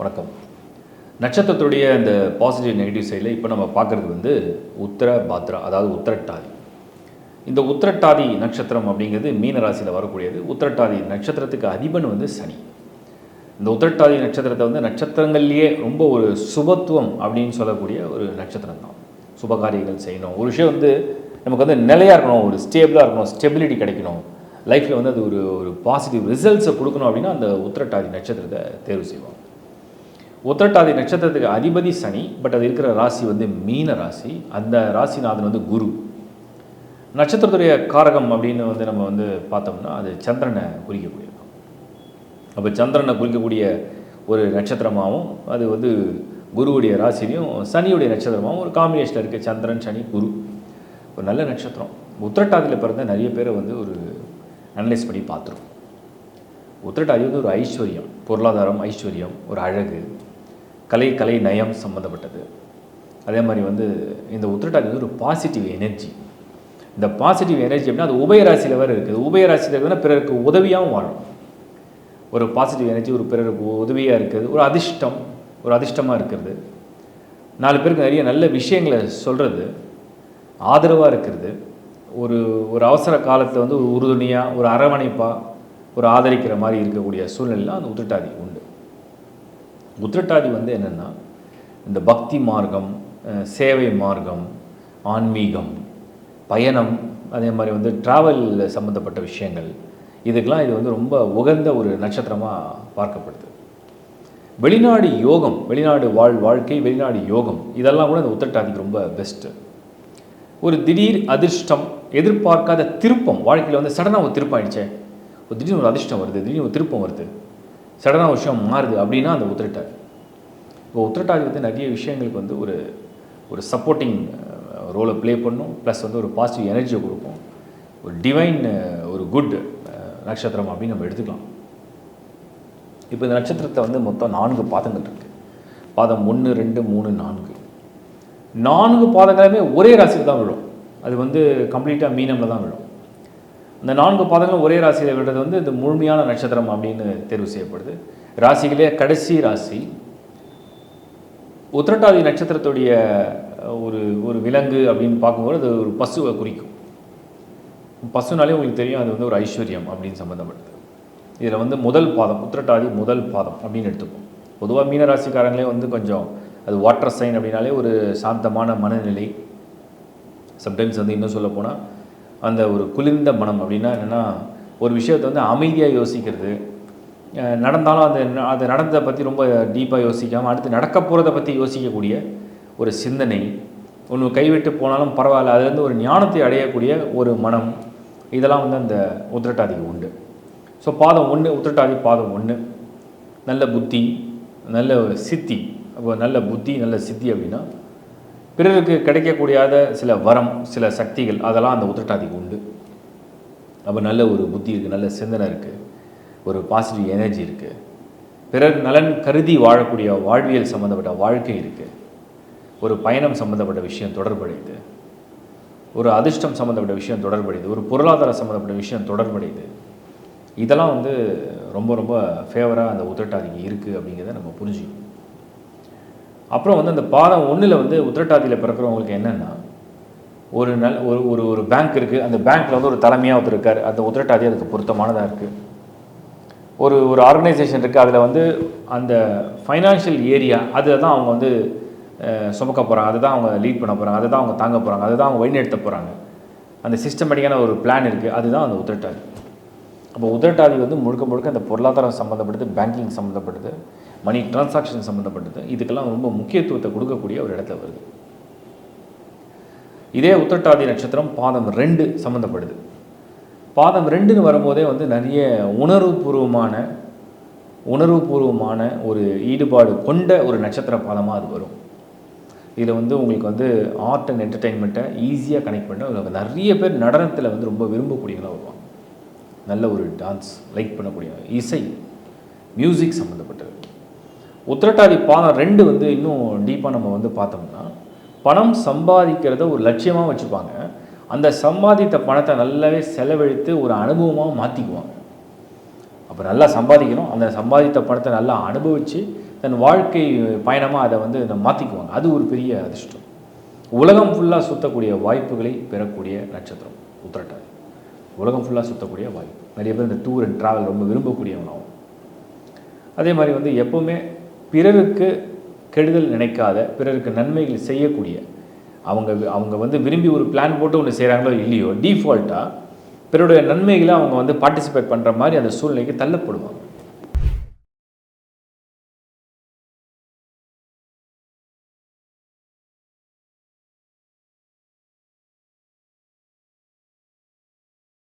வணக்கம். நட்சத்திரத்துடைய இந்த positive negative சைடில் இப்போ நம்ம பார்க்குறது வந்து உத்தர பாத்ரா அதாவது உத்திரட்டாதி. இந்த உத்திரட்டாதி நட்சத்திரம் அப்படிங்கிறது மீன ராசியில் வரக்கூடியது. உத்திரட்டாதி நட்சத்திரத்துக்கு அதிபன் வந்து சனி. இந்த உத்திரட்டாதி நட்சத்திரத்தை வந்து நட்சத்திரங்கள்லேயே ரொம்ப ஒரு சுபத்துவம் அப்படின்னு சொல்லக்கூடிய ஒரு நட்சத்திரம் தான் சுபகாரியங்கள் செய்யணும். ஒரு விஷயம் வந்து நமக்கு வந்து நிலையாக இருக்கணும் ஒரு ஸ்டேபிளாக இருக்கணும் ஸ்டெபிலிட்டி கிடைக்கணும். லைஃப்பில் வந்து அது ஒரு ஒரு பாசிட்டிவ் ரிசல்ட்ஸை கொடுக்கணும் அப்படின்னா அந்த உத்திரட்டாதி நட்சத்திரத்தை தேர்வு செய்வாங்க உத்திரட்டாதி நட்சத்திரத்துக்கு அதிபதி சனி பட் அது இருக்கிற ராசி வந்து மீன ராசி. அந்த ராசிநாதன் வந்து குரு. நட்சத்திரத்துடைய காரகம் அப்படின்னு வந்து நம்ம வந்து பார்த்தோம்னா அது சந்திரனை குறிக்கக்கூடியது. அப்போ சந்திரனை குறிக்கக்கூடிய ஒரு நட்சத்திரமாகவும் அது வந்து குருவுடைய ராசிலையும் சனியுடைய நட்சத்திரமாகவும் ஒரு காம்பினேஷனில் இருக்குது சந்திரன் சனி குரு. ஒரு நல்ல நட்சத்திரம். உத்திரட்டாதியில் பிறந்த நிறைய பேரை வந்து ஒரு அனலைஸ் பண்ணி பார்த்துருக்கோம் உத்திரட்டாதி வந்து ஒரு ஐஸ்வர்யம் பொருளாதாரம் ஐஸ்வர்யம் ஒரு அழகு. கலை கலை நயம் சம்மந்தப்பட்டது அதே மாதிரி வந்து இந்த உத்திரட்டாதி வந்து ஒரு பாசிட்டிவ் எனர்ஜி இந்த பாசிட்டிவ் எனர்ஜி அப்படின்னா அது உபயராசியில் வேறு இருக்குது. உபயராசியில் இருக்குதுன்னா பிறருக்கு உதவியாகவும் வாழும். ஒரு பாசிட்டிவ் எனர்ஜி ஒரு பிறருக்கு உதவியாக இருக்குது ஒரு அதிர்ஷ்டம் ஒரு அதிர்ஷ்டமாக இருக்கிறது. நாலு பேருக்கு நிறைய நல்ல விஷயங்களை சொல்கிறது ஆதரவாக இருக்கிறது. ஒரு ஒரு அவசர காலத்தில் வந்து ஒரு உறுதுணையாக ஒரு அரவணைப்பாக ஒரு ஆதரிக்கிற மாதிரி இருக்கக்கூடிய சூழ்நிலையில் அந்த உத்திரட்டாதி உண்டு. உத்திரட்டாதி வந்து என்னென்னா இந்த பக்தி மார்க்கம் சேவை மார்க்கம் ஆன்மீகம் பயணம் அதே மாதிரி வந்து ட்ராவல் சம்மந்தப்பட்ட விஷயங்கள் இதுக்கெலாம் இது வந்து ரொம்ப உகந்த ஒரு நட்சத்திரமாக பார்க்கப்படுது. வெளிநாடு யோகம் வெளிநாடு வாழ் வாழ்க்கை வெளிநாடு யோகம் இதெல்லாம் கூட இந்த உத்திரட்டாதிக்கு ரொம்ப பெஸ்ட்டு ஒரு திடீர் அதிர்ஷ்டம் எதிர்பார்க்காத திருப்பம் வாழ்க்கையில் வந்து சடனாக ஒரு திருப்பம் ஆயிடுச்சே. ஒரு திடீர்னு ஒரு அதிர்ஷ்டம் வருது திடீர்னு ஒரு திருப்பம் வருது. சடனாக விஷயம் மாறுது அப்படின்னா அந்த உத்திரட்டாதி. இப்போ உத்திரட்டாதி வந்து நிறைய விஷயங்களுக்கு வந்து ஒரு ஒரு சப்போர்ட்டிங் ரோலை ப்ளே பண்ணும். ப்ளஸ் வந்து ஒரு பாசிட்டிவ் எனர்ஜியை கொடுக்கும். ஒரு டிவைன் ஒரு குட் நட்சத்திரம் அப்படின்னு நம்ம எடுத்துக்கலாம். இப்போ இந்த நட்சத்திரத்தை வந்து மொத்தம் நான்கு பாதங்கள் இருக்குது பாதம் ஒன்று ரெண்டு மூணு நான்கு. நான்கு பாதங்களுமே ஒரே ராசியில் தான் விழும். அது வந்து கம்ப்ளீட்டாக மீனமில் தான் விழும். இந்த நான்கு பாதங்களும் ஒரே ராசியில் விடுறது வந்து இந்த முழுமையான நட்சத்திரம் அப்படின்னு தேர்வு செய்யப்படுது. ராசிகளே கடைசி ராசி. உத்திரட்டாதி நட்சத்திரத்துடைய ஒரு ஒரு விலங்கு அப்படின்னு பார்க்கும்போது அது ஒரு பசுவை குறிக்கும். பசுனாலே உங்களுக்கு தெரியும் அது வந்து ஒரு ஐஸ்வர்யம் அப்படின்னு சம்மந்தப்பட்டது இதில் வந்து முதல் பாதம் உத்திரட்டாதி முதல் பாதம் அப்படின்னு எடுத்துப்போம். பொதுவாக மீனராசிக்காரங்களே வந்து கொஞ்சம் அது வாட்டர் சைன் அப்படின்னாலே ஒரு சாந்தமான மனநிலை. சம்டைம்ஸ் வந்து இன்னும் சொல்ல போனால் அந்த ஒரு குளிர்ந்த மனம் அப்படின்னா என்னென்னா ஒரு விஷயத்தை வந்து அமைதியாக யோசிக்கிறது. நடந்தாலும் அது அது நடந்ததை பற்றி ரொம்ப டீப்பாக யோசிக்காமல் அடுத்து நடக்க போகிறத பற்றி யோசிக்கக்கூடிய ஒரு சிந்தனை. ஒன்று கைவிட்டு போனாலும் பரவாயில்ல அதுலேருந்து ஒரு ஞானத்தை அடையக்கூடிய ஒரு மனம். இதெல்லாம் வந்து அந்த உத்திரட்டாதிக்கு உண்டு. ஸோ பாதம் ஒன்று உத்திரட்டாதி பாதம் ஒன்று நல்ல புத்தி நல்ல சித்தி. அப்போ நல்ல புத்தி நல்ல சித்தி அப்படின்னா பிறருக்கு கிடைக்கக்கூடியாத சில வரம் சில சக்திகள் அதெல்லாம் அந்த உத்திரட்டாதிக்கு உண்டு. அப்போ நல்ல ஒரு புத்தி இருக்குது நல்ல சிந்தனை இருக்குது ஒரு பாசிட்டிவ் எனர்ஜி இருக்குது பிறர் நலன் கருதி வாழக்கூடிய வாழ்வியல் சம்மந்தப்பட்ட வாழ்க்கை இருக்குது ஒரு பயணம் சம்மந்தப்பட்ட விஷயம் தொடர்புடையது. ஒரு அதிர்ஷ்டம் சம்மந்தப்பட்ட விஷயம் தொடர்புடையது. ஒரு பொருளாதார சம்மந்தப்பட்ட விஷயம் தொடர்புடையது. இதெல்லாம் வந்து ரொம்ப ரொம்ப ஃபேவராக அந்த உத்திரட்டாதிக்கு இருக்குது அப்படிங்கிறத நம்ம புரிஞ்சுக்கணும். அப்புறம் வந்து அந்த பாதம் ஒன்றில் வந்து உத்திரட்டாதியில் பிறக்கிறவங்களுக்கு என்னென்னா ஒரு நல் ஒரு ஒரு ஒரு பேங்க் இருக்குது அந்த பேங்க்கில் வந்து ஒரு தலைமையாக ஒருத்தர் இருக்கார். அந்த உத்திரட்டாதி அதுக்கு பொருத்தமானதாக இருக்குது ஒரு ஒரு ஆர்கனைசேஷன் இருக்குது அதில் வந்து அந்த ஃபைனான்ஷியல் ஏரியா அதை தான் அவங்க வந்து சுமக்க போகிறாங்க அதை தான் அவங்க லீட் பண்ண போகிறாங்க அதை தான் அவங்க தாங்க போகிறாங்க அதை தான் அவங்க வழிநடத்த போகிறாங்க அந்த சிஸ்டமேட்டிக்கான ஒரு பிளான் இருக்குது அதுதான் அந்த உத்திரட்டாதி. அப்போ உத்திரட்டாதி வந்து முழுக்க முழுக்க அந்த பொருளாதாரம் சம்மந்தப்படுது பேங்கிங் சம்மந்தப்படுது மணி டிரான்சாக்ஷன் சம்மந்தப்பட்டது இதுக்கெல்லாம் ரொம்ப முக்கியத்துவத்தை கொடுக்கக்கூடிய ஒரு இடத்துல வருது. இதே உத்திரட்டாதி நட்சத்திரம் பாதம் ரெண்டு சம்மந்தப்படுது பாதம் ரெண்டுன்னு வரும்போதே வந்து நிறைய உணர்வுபூர்வமான உணர்வுபூர்வமான ஒரு ஈடுபாடு கொண்ட ஒரு நட்சத்திர பாதமாக அது வரும். இதில் வந்து உங்களுக்கு வந்து ஆர்ட் அண்ட் என்டர்டெயின்மெண்ட்டை ஈஸியாக கனெக்ட் பண்ண நிறைய பேர் நடனத்தில் வந்து ரொம்ப விரும்பக்கூடியவங்களாக வருவாங்க. நல்ல ஒரு டான்ஸ் லைக் பண்ணக்கூடிய இசை மியூசிக் சம்மந்தப்பட்டது உத்திரட்டாதி பாலம் ரெண்டு வந்து இன்னும் டீப்பாக நம்ம வந்து பார்த்தோம்னா பணம் சம்பாதிக்கிறத ஒரு லட்சியமாக வச்சுப்பாங்க. அந்த சம்பாதித்த பணத்தை நல்லாவே செலவழித்து ஒரு அனுபவமாக மாற்றிக்குவாங்க அப்போ நல்லா சம்பாதிக்கணும். அந்த சம்பாதித்த பணத்தை நல்லா அனுபவித்து தன் வாழ்க்கை பயணமாக அதை வந்து மாற்றிக்குவாங்க அது ஒரு பெரிய அதிர்ஷ்டம். உலகம் ஃபுல்லாக சுற்றக்கூடிய வாய்ப்புகளை பெறக்கூடிய நட்சத்திரம் உத்திரட்டாதி. உலகம் ஃபுல்லாக சுற்றக்கூடிய வாய்ப்பு நிறைய பேர் இந்த டூர் அண்ட் ட்ராவல் ரொம்ப விரும்பக்கூடியவனாகும் அதே மாதிரி வந்து எப்போவுமே பிறருக்கு கெடுதல் நினைக்காத பிறருக்கு நன்மைகள் செய்யக்கூடிய அவங்க அவங்க வந்து விரும்பி ஒரு பிளான் போட்டு ஒன்று செய்கிறாங்களோ இல்லையோ டீஃபால்ட்டாக பிறருடைய நன்மைகளை அவங்க வந்து பார்ட்டிசிபேட் பண்ணுற மாதிரி அந்த சூழ்நிலைக்கு தள்ளப்படுவாங்க.